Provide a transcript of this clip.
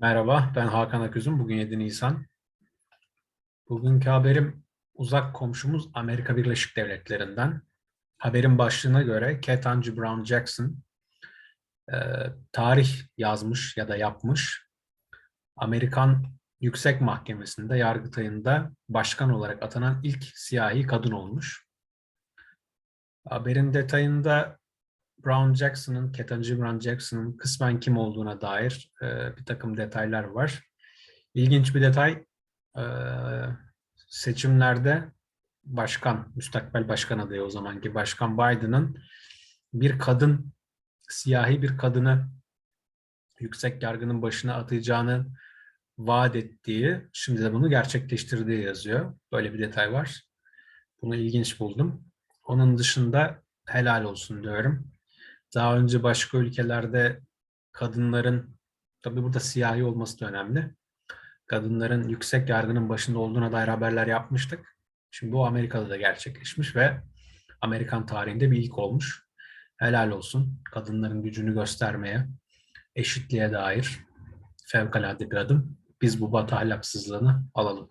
Merhaba, ben Hakan Aküzüm. Bugün 7 Nisan. Bugünkü haberim uzak komşumuz Amerika Birleşik Devletleri'nden. Haberin başlığına göre Ketanji Brown Jackson e, tarih yazmış ya da yapmış. Amerikan Yüksek Mahkemesi'nde Yargıtay'ında başkan olarak atanan ilk siyahi kadın olmuş. Haberin detayında Brown Jackson'ın, Ketanji Brown Jackson'ın kısmen kim olduğuna dair e, bir takım detaylar var. İlginç bir detay, e, seçimlerde başkan, müstakbel başkan adayı o zamanki başkan Biden'ın bir kadın, siyahi bir kadını yüksek yargının başına atacağını vaat ettiği, şimdi de bunu gerçekleştirdiği yazıyor. Böyle bir detay var. Bunu ilginç buldum. Onun dışında helal olsun diyorum. Daha önce başka ülkelerde kadınların, tabii burada siyahi olması da önemli. Kadınların yüksek yargının başında olduğuna dair haberler yapmıştık. Şimdi bu Amerika'da da gerçekleşmiş ve Amerikan tarihinde bir ilk olmuş. Helal olsun. Kadınların gücünü göstermeye, eşitliğe dair fevkalade bir adım. Biz bu batı ahlaksızlığını alalım.